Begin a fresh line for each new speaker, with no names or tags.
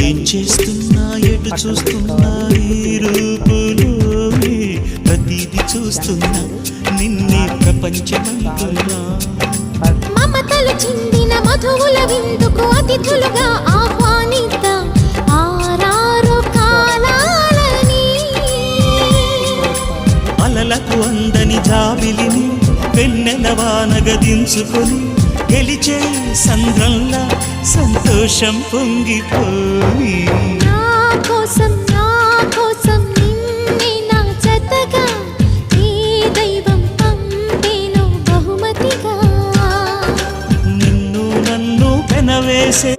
ఏం చేస్తున్నా ఎటు చూస్తున్నా ఈ రూపులోనే ప్రతిది చూస్తున్నా నిన్నే ప్రపంచమంటున్నా.
మమతలు చిందిన మధువుల విందుకు అతిథులుగా
అలలకు అందని జాబిలిని వెన్నెల వానగదించుకొని గెలిచే సంద్రంలా సంతోషం పొంగిపోయి.
కోసం నా
నిన్ను నన్ను పెనవేసే